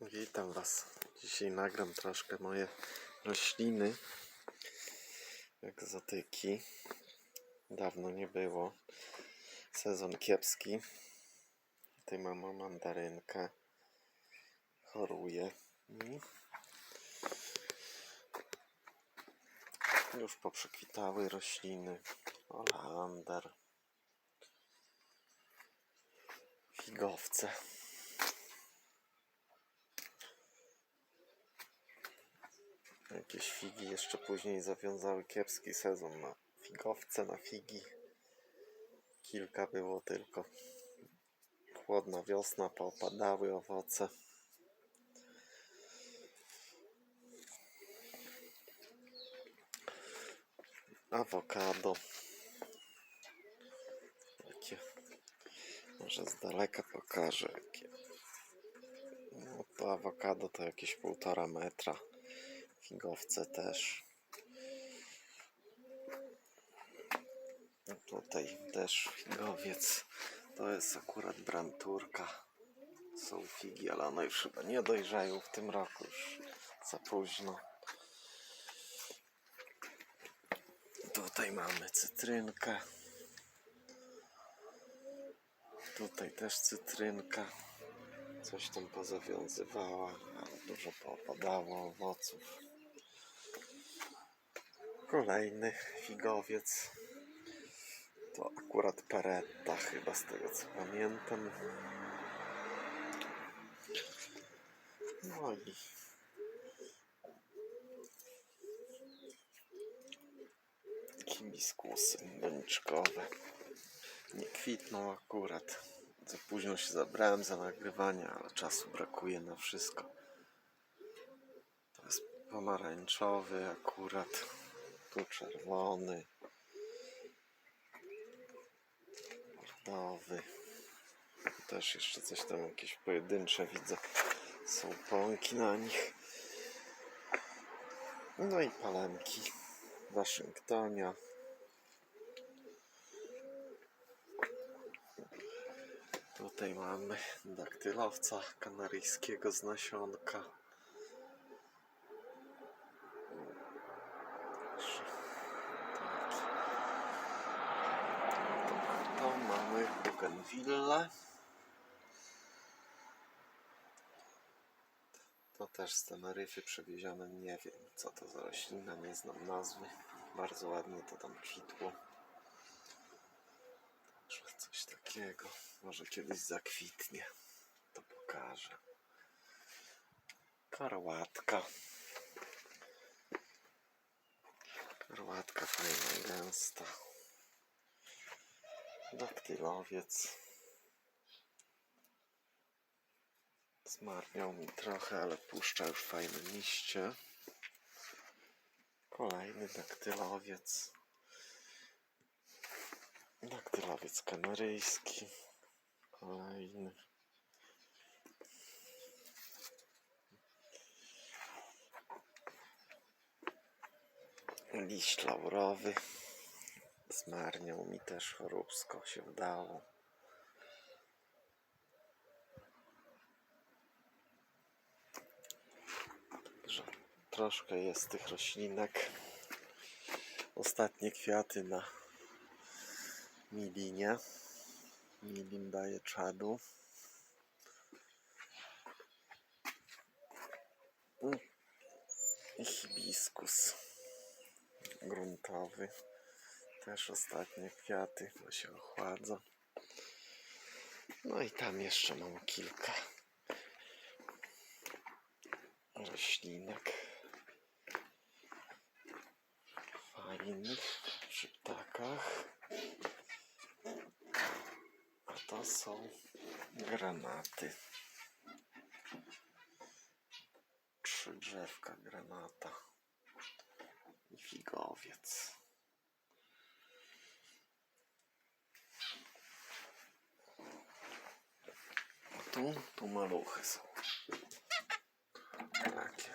Witam Was. Dzisiaj nagram troszkę moje rośliny. Egzotyki. Dawno nie było. Sezon kiepski. Tutaj mam mandarynkę. Choruje. mi. Już poprzekwitały rośliny. Oleander. Figowce. Jakieś figi jeszcze później zawiązały kiepski sezon na figowce, na figi. Kilka było tylko. Chłodna wiosna, popadały owoce. Awokado. Jakie? Może z daleka pokażę. Jakie. No to awokado to jakieś półtora metra. Figowce też. No tutaj też figowiec. To jest akurat branturka. Są figi, ale one już chyba nie dojrzeją w tym roku. Już za późno. Tutaj mamy cytrynkę. Tutaj też cytrynka. Coś tam pozawiązywała, ale dużo popadało owoców. Kolejny figowiec. To akurat peretta, chyba z tego co pamiętam. No i hibiskusy doniczkowe. Nie kwitną akurat. Za późno się zabrałem za nagrywanie, ale czasu brakuje na wszystko. To jest pomarańczowy akurat. Tu czerwony. Bordowy. Też jeszcze coś tam jakieś pojedyncze widzę. Są pąki na nich. No i palemki. Waszyngtonia. Tutaj mamy daktylowca kanaryjskiego z nasionka. Proszę, taki. To, to mamy Bougainville. To też z Teneryfy przewiezione. Nie wiem co to za roślina, nie znam nazwy. Bardzo ładnie to tam kwitło. Także coś takiego. Może kiedyś zakwitnie. To pokażę. Karłatka. Karłatka fajna, gęsta. Daktylowiec. Zmarniał mi trochę, ale puszcza już fajne liście. Kolejny daktylowiec. Daktylowiec kanaryjski. Kolejny. Liść laurowy. Zmarniał mi też choróbsko się udało. Także troszkę jest tych roślinek. Ostatnie kwiaty na milinie. Milin daje czadu. I hibiskus gruntowy. Też ostatnie kwiaty, bo się ochładza. No i tam jeszcze mam kilka roślinek fajnych przy ptakach. A to są granaty. Trzy drzewka granata i figowiec. tu, tu maluchy są. Takie.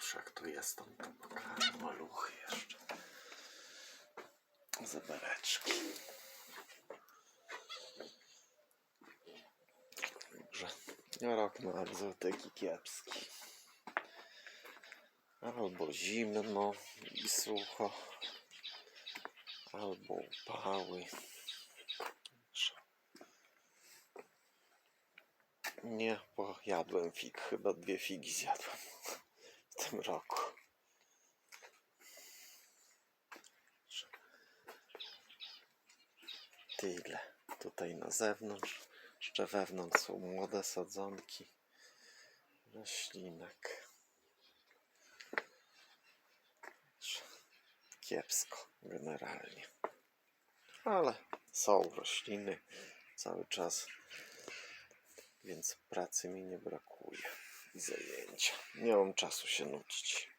Wszak tu jest on tam pokraj, maluchy jeszcze. Zebereczki. Dobrze. Ja rok mam złotyki kiepski. Albo zimno i sucho albo upały. Nie, bo jadłem fig, chyba dwie figi zjadłem w tym roku. Tyle. Tutaj na zewnątrz, jeszcze wewnątrz są młode sadzonki roślinek. Kiepsko generalnie. Ale są rośliny cały czas, więc pracy mi nie brakuje i zajęcia. Nie mam czasu się nudzić.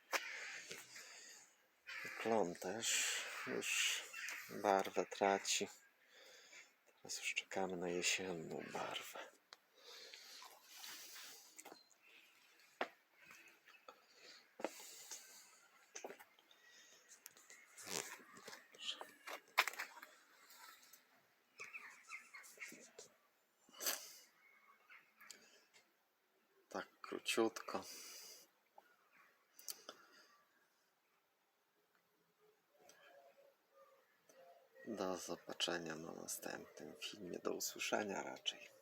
Klon też już barwę traci. Teraz już czekamy na jesienną barwę. Króciutko. Do zobaczenia na następnym filmie. Do usłyszenia raczej.